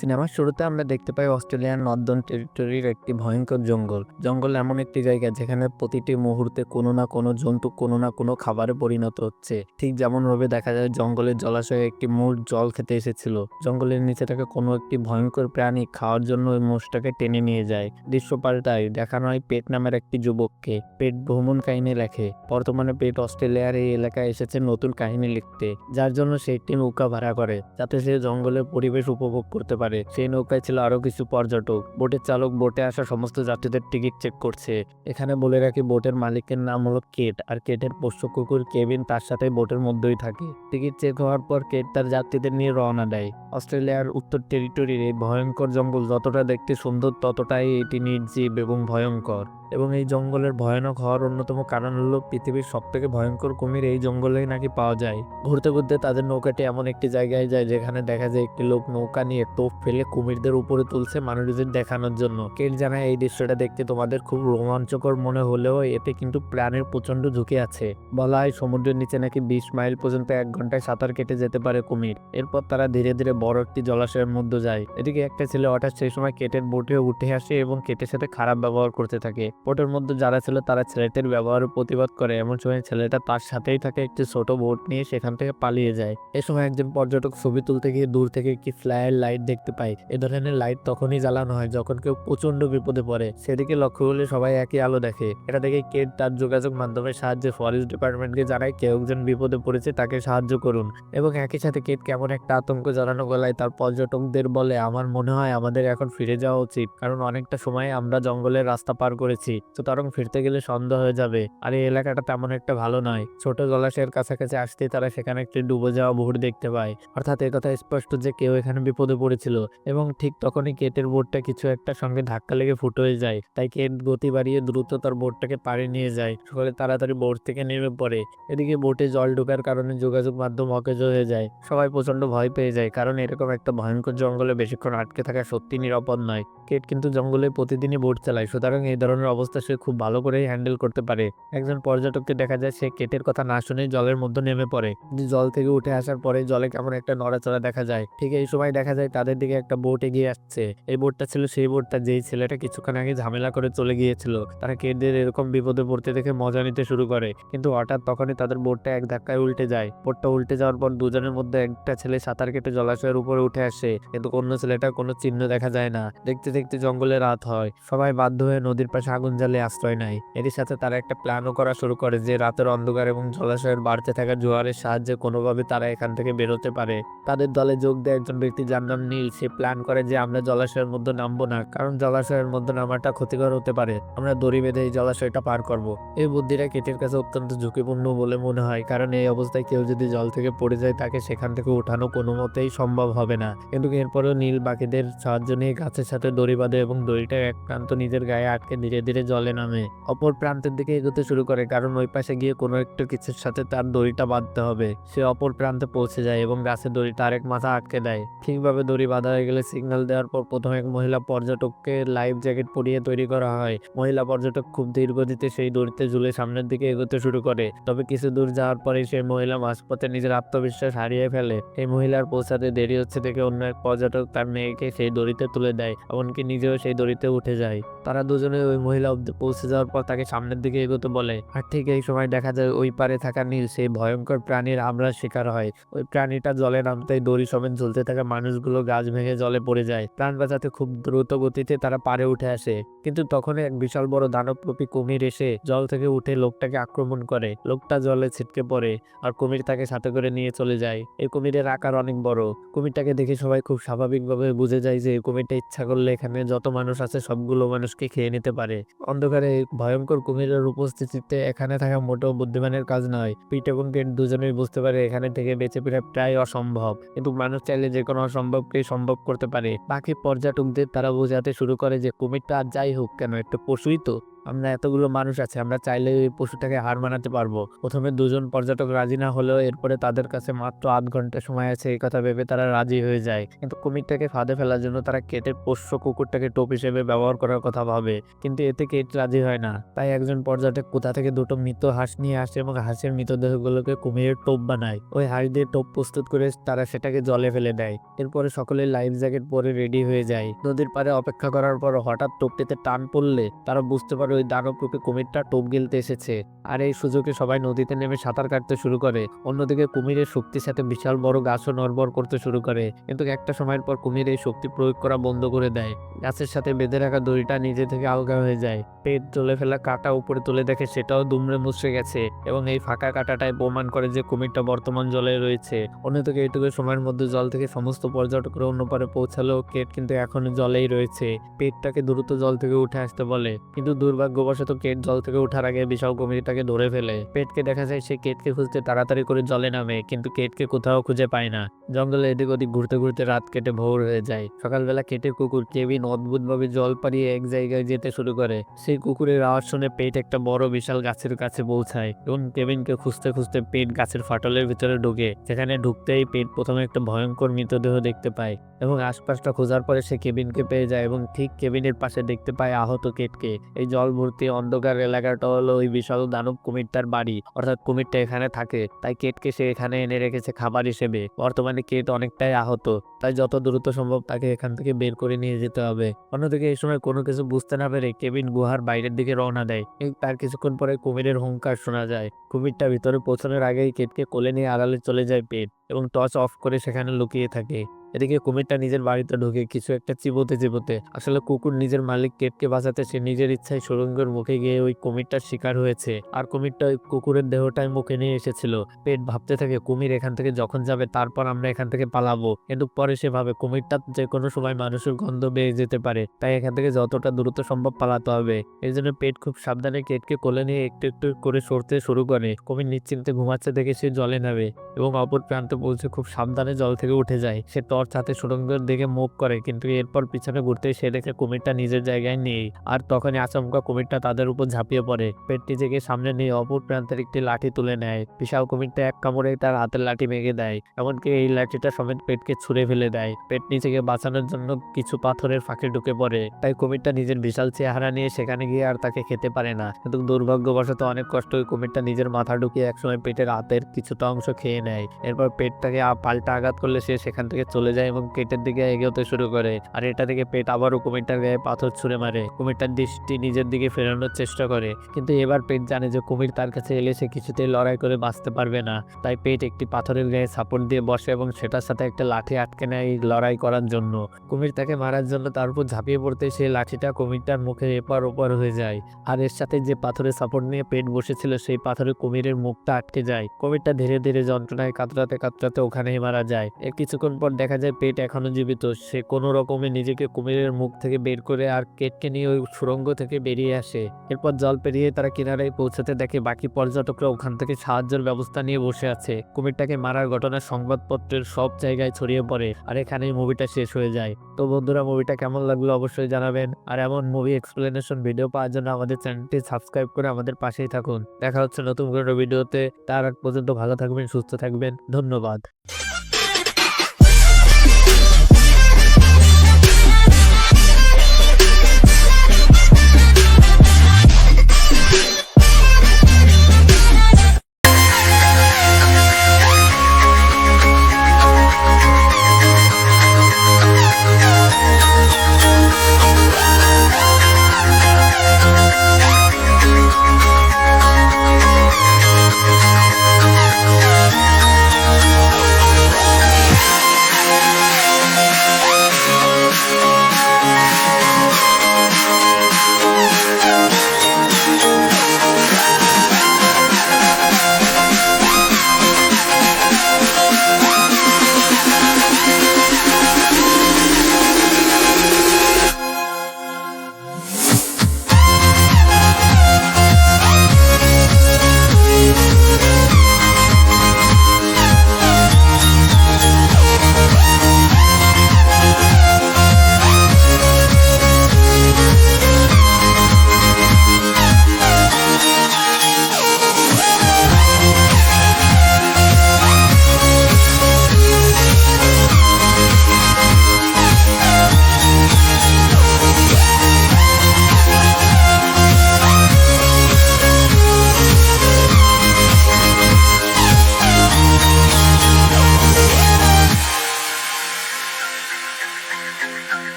সিনেমার শুরুতে আমরা দেখতে পাই অস্ট্রেলিয়ান নর্দন টেরিটরির একটি ভয়ঙ্কর জঙ্গল। জঙ্গল এমন একটি জায়গা যেখানে প্রতিটি মুহূর্তে কোনো না কোনো জন্তু কোনো না কোনো খাবারে পরিণত হচ্ছে। ঠিক যেমন ভাবে দেখা যায়, জঙ্গলের জলাশয়ে একটি মোষ জল খেতে এসেছিল। জঙ্গলের নিচে থাকা কোনো একটি ভয়ঙ্কর প্রাণী খাওয়ার জন্য ওই মোষটাকে টেনে নিয়ে যায়। দৃশ্য পাল্টায় দেখানো হয় পেট নামের একটি যুবককে। পেট ভ্রমণ কাহিনী লেখে, বর্তমানে পেট অস্ট্রেলিয়ার এই এলাকায় এসেছে নতুন কাহিনী লিখতে, যার জন্য সে একটি নৌকা ভাড়া করে, যাতে সে জঙ্গলের পরিবেশ উপভোগ করতে পারে। সেই নৌকায় ছিল আরও কিছু পর্যটক। বোটের চালক বোটে আসা সমস্ত যাত্রীদের টিকিট চেক করছে। এখানে বলে রাখি, বোটের মালিকের নাম হলো কেট আর কেটের পোষ্য কুকুর কেবিন তার সাথে বোটের মধ্যেই থাকে। টিকিট চেক হওয়ার পর কেট তার যাত্রীদের নিয়ে রওনা দেয়। অস্ট্রেলিয়ার উত্তর টেরিটরির এই ভয়ঙ্কর জঙ্গল যতটা দেখতে সুন্দর ততটাই এটি নির্জীব এবং ভয়ঙ্কর। এবং এই জঙ্গলের ভয়ানক হওয়ার অন্যতম কারণ হলো পৃথিবীর সব থেকে ভয়ঙ্কর কুমির এই জঙ্গলেই নাকি পাওয়া যায়। ঘুরতে ঘুরতে তাদের নৌকাটি এমন একটি জায়গায় যায় যেখানে দেখা যায় একটি লোক নৌকা নিয়ে টোপ ফেলে কুমিরদের উপরে তুলছে মানুষদের দেখানোর জন্য। কেট জানায় এই দৃশ্যটা দেখতে তোমাদের খুব রোমাঞ্চকর মনে হলেও এতে কিন্তু প্রাণের প্রচণ্ড ঝুঁকি আছে। বলা হয় সমুদ্রের নিচে নাকি বিশ মাইল পর্যন্ত এক ঘন্টায় সাঁতার কেটে যেতে পারে কুমির। এরপর তারা ধীরে ধীরে বড় একটি জলাশয়ের মধ্যে যায়। এদিকে একটা ছেলে হঠাৎ সেই সময় কেটের বোটে উঠে আসে এবং কেটের সাথে খারাপ ব্যবহার করতে থাকে। বোটের মধ্যে যারা ছিল তারা ছেলেটির ব্যবহারের প্রতিবাদ করে। এমন সময় ছেলেটা তার সাথেই থাকে একটি ছোট বোট নিয়ে সেখান থেকে পালিয়ে যায়। এ সময় একজন পর্যটক ছবি তুলতে গিয়ে দূর থেকে একটি ফ্লায়ার লাইট দেখতে পায় এ ধরনের লাইট তখনই জ্বালানো হয় যখন কেউ প্রচণ্ড বিপদে পড়ে। সেদিকে লক্ষ্য করলে সবাই একই আলো দেখে। এটা দেখে কেট তার যোগাযোগ মাধ্যমের সাহায্যে ফরেস্ট ডিপার্টমেন্টকে জানায় কেউ একজন বিপদে পড়েছে, তাকে সাহায্য করুন। এবং একই সাথে কেট কেমন একটা আতঙ্ক জানানো গলায় তার পর্যটকদের বলে, আমার মনে হয় আমাদের এখন ফিরে যাওয়া উচিত। কারণ অনেকটা সময় আমরা জঙ্গলের রাস্তা পার করেছি। তো সুতরাং ফিরতে গেলে সন্দেহ হয়ে যাবে। আর এই এলাকাটা তেমন একটা ভালো নয়। ছোট জলাশয়ের কাছাকাছি আসতেই তারা সেখানে একটি ডুবে যাওয়া মুহুর দেখতে পায়। অর্থাৎ কথা স্পষ্ট যে কেউ এখানে বিপদে পড়েছিল। এবং ঠিক তখনই কেটের বোটটা কিছু একটা সঙ্গে ধাক্কা লেগে ফুটো হয়ে যায়। তাই কেট গতি বাড়িয়ে দ্রুত তার বোটটাকে পাড়ে নিয়ে যায় সকলে তাড়াতাড়ি বোট থেকে নেমে পড়ে। এদিকে বোটে জল ঢোকার কারণে যোগাযোগ মাধ্যম অকেজ হয়ে যায়। সবাই প্রচণ্ড ভয় পেয়ে যায়, কারণ এরকম একটা ভয়ঙ্কর জঙ্গলে বেশিক্ষণ আটকে থাকা সত্যি নিরাপদ নয়। কেট কিন্তু জঙ্গলে প্রতিদিনই বোট চালায়, সুতরাং এই ধরনের অবস্থা সে খুব ভালো করেই হ্যান্ডেল করতে পারে। একজন পর্যটককে দেখা যায়, সে কেটের কথা না শুনেই জলের মধ্যে নেমে পড়ে। জল থেকে উঠে আসার পরে জলে কেমন একটা নড়াচড়া দেখা যায়। ঠিক এই সময় দেখা যায় তাদের দিকে একটা বোট এগিয়ে আসছে। এই বোটটা ছিল সেই বোটটা যেই ছেলেটা কিছুক্ষণ আগে ঝামেলা করে চলে গিয়েছিল। তারা কেটদের এরকম বিপদে পড়তে দেখে মজা নিতে শুরু করে। কিন্তু হঠাৎ তখনই তাদের বোটটা এক ধাক্কায় উল্টে যায়। বোটটা উল্টে যাওয়ার পর দুজনের মধ্যে একটা ছেলে সাঁতার কেটে জলাশয়ের উপরে উঠে আসে। কিন্তু অন্য ছেলেটা কোনো চিহ্ন দেখা যায় না। দেখতে দেখতে জঙ্গলে রাত হয়। সবাই বাধ্য হয়ে নদীর পাশে আগুন জ্বালে আশ্রয় নেয়। এরই সাথে তারা একটা প্ল্যানও করা শুরু করে যে রাতের অন্ধকার এবং জলাশয়ের বাড়তে থাকা জোয়ারের সাহায্যে কোনোভাবে তারা এখান থেকে বেরোতে পারে। তাদের দলে যোগ দেয় একজন ব্যক্তি যার নাম নীল। সে প্ল্যান করে যে আমরা জলাশয়ের মধ্যে নামবো না, কারণ জলাশয়ের মধ্যে নামাটা ক্ষতিকর হতে পারে। আমরা দড়ি বেঁধে এই জলাশয়টা পার করব। এই বুদ্ধিটা কেটের কাছে অত্যন্ত ঝুঁকিপূর্ণ বলে মনে হয়, কারণ এই অবস্থায় কেউ যদি জল থেকে পড়ে যায়, তাকে সেখান থেকে উঠানো কোনো মতেই সম্ভব হবে না। কিন্তু এরপরেও নীল বাকিদের সাহায্য নিয়ে গাছের সাথে দড়ি বাঁধে এবং দড়িটা এক প্রান্ত নিজের গায়ে আটকে ধীরে ধীরে জলে নামে। অপর প্রান্তের দিকে এগোতে শুরু করে, কারণ ওই পাশে গিয়ে কোনো একটা কিছুর সাথে তার দড়িটা বাঁধতে হবে। সে অপর প্রান্তে পৌঁছে যায় এবং গাছের দড়িটা আরেক মাথা আটকে দেয়। ঠিকভাবে দড়ি বাঁধা হয়ে গেলে সিগন্যাল দেওয়ার পর প্রথমে এক মহিলা পর্যটককে লাইফ জ্যাকেট পরিয়ে তৈরি করা হয়। মহিলা পর্যটক খুব ধীর গতিতে সেই দড়িতে ঝুলে সামনের দিকে এগোতে শুরু করে। তবে কিছু দূর যাওয়ার পরে সেই মহিলা মাঝপথে নিজের আত্মবিশ্বাস হারিয়ে ফেলে। এই মহিলার পৌঁছাতে দেরি হচ্ছে দেখে অন্য এক পর্যটক তার মেয়েকে সেই দড়িতে তুলে দেয়, এমনকি নিজেও সেই দড়িতে উঠে যায়। তারা দুজনে ওই মহিলা পৌঁছে যাওয়ার পর তাকে সামনের দিকে এগোতে বলে। আর ঠিক এই সময় দেখা যায় ওই পারে থাকা নীল, সেই ভয়ঙ্কর প্রাণীর হামলার শিকার হয়। ওই প্রাণীটা জলে নামতেই দড়ি সমেত ঝুলতে থাকা মানুষগুলো গাছ ভেঙে জলে পড়ে যায়। প্রাণ বাঁচাতে খুব দ্রুত গতিতে তারা পারে উঠে আসে। কিন্তু তখন এক বিশাল বড় দানবরূপী কুমির এসে জল থেকে উঠে লোকটাকে আক্রমণ করে। লোকটা জলে ছিটকে পড়ে আর কুমির তাকে সাথে করে নিয়ে চলে যায়। এই কুমিরের আকার অনেক বড়। কুমিরটাকে দেখে সবাই খুব স্বাভাবিকভাবে বুঝে যায় যে কুমিরটা ইচ্ছা করলে এখানে যত মানুষ আছে সবগুলো মানুষকে খেয়ে নিতে পারে। অন্ধকারে ভয়ঙ্কর কুমিরের উপস্থিতিতে এখানে থাকা মোটেও বুদ্ধিমানের কাজ নয়। পিট এবং কেট দুজনেই বুঝতে পারে এখানে থেকে বেঁচে ফেরা প্রায় অসম্ভব। কিন্তু মানুষ চাইলে যে কোনো অসম্ভবকেই সম্ভব করতে পারে। বাকি পর্যটকদের তারা বোঝাতে শুরু করে যে কুমিরটা আর যাই হোক কেন, একটা পশুই তো। আমরা এতগুলো মানুষ আছে, আমরা চাইলে ওই পশুটাকে হার মানাতে পারব। প্রথমে দুজন পর্যটক রাজি না হলেও এরপরে তাদের কাছে মাত্র আধ ঘণ্টা সময় আছে, এই কথা ভেবে তারা রাজি হয়ে যায়। কিন্তু কুমিরটাকে ফাঁদে ফেলার জন্য তারা কেটে পোষ্য কুকুরটাকে টোপ হিসেবে ব্যবহার করার কথা ভাবে। কিন্তু এতে কেট রাজি হয় না। তাই একজন পর্যটক কোথা থেকে দুটো মৃত হাঁস নিয়ে আসে এবং হাঁসের মৃতদেহগুলোকে কুমিরের টোপ বানায়। ওই হাঁস দিয়ে টোপ প্রস্তুত করে তারা সেটাকে জলে ফেলে দেয়। এরপরে সকলে লাইফ জ্যাকেট পরে রেডি হয়ে যায়। নদীর পাড়ে অপেক্ষা করার পর হঠাৎ টোপটিতে টান পড়লে তারা বুঝতে পারে ওই দানবরূপী কুমিরটা টোপ গিলতে এসেছে। আর এই সুযোগে সবাই নদীতে নেমে সাঁতার কাটতে শুরু করে। অন্যদিকে কুমিরের শক্তির সাথে বিশাল বড় গাছও নড়বড় করতে শুরু করে। কিন্তু একটা সময়ের পর কুমির এই শক্তি প্রয়োগ করা বন্ধ করে দেয়। গাছের সাথে বেঁধে রাখা দড়িটা নিজে থেকে আলগা হয়ে যায়। পেট তুলে ফেলা কাটা উপরে তুলে দেখে সেটাও দুমড়ে মুচড়ে গেছে এবং এই ফাঁকা কাটাটাই প্রমাণ করে যে কুমিরটা বর্তমান জলে রয়েছে। অন্যদিকে এইটুকু সময়ের মধ্যে জল থেকে সমস্ত পর্যটকরা অন্য পারে পৌঁছালেও কেট কিন্তু এখনও জলেই রয়েছে। পেটটাকে দ্রুত জল থেকে উঠে আসতে বলে। কিন্তু দুর্ভাগ্যবশত কেট জল থেকে ওঠার আগে বিশাল কুমিরটাকে ধরে ফেলে। পেটকে দেখা যায় সে কেটকে খুঁজতে তাড়াতাড়ি করে জলে নামে, কিন্তু কেটকে কোথাও খুঁজে পায় না। জঙ্গলে এদিক ওদিক ঘুরতে ঘুরতে রাত কেটে ভোর হয়ে যায়। সকালবেলা কেটে কুকুর কেবিন অদ্ভুতভাবে জল পাড়িয়ে এক জায়গায় যেতে শুরু করে। সেই কুকুরের আওয়াজ শুনে পেট একটা বড় বিশাল গাছের কাছে পৌঁছায় এবং কেবিনকে খুঁজতে খুঁজতে পেট গাছের ফাটলের ভিতরে ঢুকে। সেখানে ঢুকতেই পেট প্রথমে একটা ভয়ঙ্কর মৃতদেহ দেখতে পায় এবং আশপাশটা খোঁজার পরে সে কেবিনকে পেয়ে যায় এবং ঠিক কেবিনের পাশে দেখতে পায় আহত কেটকে। এই জল ভর্তি অন্ধকার এলাকাটা হলো ওই বিশাল দানব কুমিরটার বাড়ি। অর্থাৎ কুমিরটা এখানে থাকে। তাই কেটকে সে এখানে এনে রেখেছে খাবার হিসেবে। বর্তমানে কেট অনেকটাই আহত। তাই যত দ্রুত সম্ভব তাকে এখান থেকে বের করে নিয়ে যেতে হবে। অন্যদিকে এই সময় কোনো কিছু বুঝতে না পেরে কেবিন গুহার বাইরের দিকে রওনা দেয়। তার কিছুক্ষণ পরে কুমিরের হুঙ্কার শোনা যায়। কুমিরটা ভিতরে পৌঁছানোর আগেই কেটকে কোলে নিয়ে আড়ালে চলে যায় পেট এবং টর্চ অফ করে সেখানে লুকিয়ে থাকে। এদিকে কুমিরটা নিজের বাড়িতে ঢুকে কিছু একটা চিবোতে চিবোতে আসলে কুকুর নিজের মালিক কেটকে বাঁচাতে সে নিজের ইচ্ছায় সুরঙ্গের মুখে গিয়ে ওই কুমিরটার শিকার হয়েছে। আর কুমিরটা কুকুরের দেহটাই মুখে নিয়ে এসেছিল। পেট ভাবতে থাকে কুমির এখান থেকে যখন যাবে তারপর আমরা এখান থেকে পালাবো। কিন্তু পরে সে ভাবে কুমিরটা যে কোনো সময় মানুষের গন্ধ বেয়ে যেতে পারে। তাই এখান থেকে যতটা দ্রুত সম্ভব পালাতে হবে। এই জন্য পেট খুব সাবধানে কেটকে কোলে নিয়ে একটু একটু করে সরতে শুরু করে। কুমির নিশ্চিন্তে ঘুমাচ্ছে দেখে সে জলে নামে এবং অপর প্রান্তে পৌঁছে খুব সাবধানে জল থেকে উঠে যায়। সে টর্চ হাতে সুরঙ্গের দিকে মুভ করে, কিন্তু এরপর পিছনে ঘুরতে সে দেখে কুমিরটা নিজের জায়গায় নেই। আর তখনই আচমকা কুমিরটা তাদের উপর ঝাঁপিয়ে পড়ে। পেট থেকে সামনে নিয়ে অপর প্রান্তের একটি লাঠি তুলে নেয়। বিশাল কুমিরটা এক কামড়ে তার হাতের লাঠি ভেঙে দেয়, এমনকি এই লাঠিটা সমেত পেটকে ছুঁড়ে ফেলে দেয়। পেট নিজেকে বাঁচানোর জন্য কিছু পাথরের ফাঁকে ঢুকে পড়ে। তাই কুমিরটা নিজের বিশাল চেহারা নিয়ে সেখানে গিয়ে আর তাকে খেতে পারে না। কিন্তু দুর্ভাগ্যবশত অনেক কষ্ট কুমিরটা নিজের মাথা ঢুকিয়ে একসময় পেটের হাতের কিছুটা অংশ খেয়ে নেয়। এরপর পেটটাকে পাল্টা আঘাত করলে সে সেখান থেকে চলে যায় এবং পেটের দিকে এগোতে শুরু করে। আর এটা থেকে পেট আবারও কুমিরটার গায়ে পাথর ছুঁড়ে মারে। কুমিরটার দৃষ্টি নিজের দিকে ফেরানোর চেষ্টা করে। কিন্তু এবার পেট জানে যে কুমির তার কাছে এলে সে কিছুতেই লড়াই করে বাঁচতে পারবে না। তাই পেট একটি পাথরের গায়ে সাপোর্ট দিয়ে বসে এবং সেটার সাথে একটা লাঠি আটকে নেয় লড়াই করার জন্য। কুমির তাকে মারার জন্য তার উপর ঝাঁপিয়ে পড়তে সেই লাঠিটা কুমিরটার মুখে এপার ওপার হয়ে যায়। আর এর সাথে যে পাথরের সাপোর্ট নিয়ে পেট বসেছিল সেই পাথরে কুমিরের মুখটা আটকে যায়। কুমিরটা ধীরে ধীরে যন্ত্রণায় কাতরাতে কাতরাতে ওখানেই মারা যায়। এর কিছুক্ষণ পর দেখা যায় পেট এখনও জীবিত। সে কোনো রকমে নিজেকে কুমিরের মুখ থেকে বের করে আর কেটকে নিয়ে ওই সুড়ঙ্গ থেকে বেরিয়ে আসে। এরপর জল পেরিয়ে তারা কিনারায় পৌঁছাতে দেখে বাকি পর্যটকরা ওখান থেকে সাহায্যের ব্যবস্থা নিয়ে বসে আছে। কুমিরটাকে মারার ঘটনা সংবাদপত্রের সব জায়গায় ছড়িয়ে পড়ে আর এখানেই মুভিটা শেষ হয়ে যায়। তো বন্ধুরা, মুভিটা কেমন লাগল অবশ্যই জানাবেন। আর এমন মুভি এক্সপ্লেনেশন ভিডিও পাওয়ার জন্য আমাদের চ্যানেলটি সাবস্ক্রাইব করে আমাদের পাশেই থাকুন। দেখা হচ্ছে নতুন কোনো ভিডিওতে তার আগ পর্যন্ত ভালো থাকবেন, সুস্থ থাকবেন। ধন্যবাদ।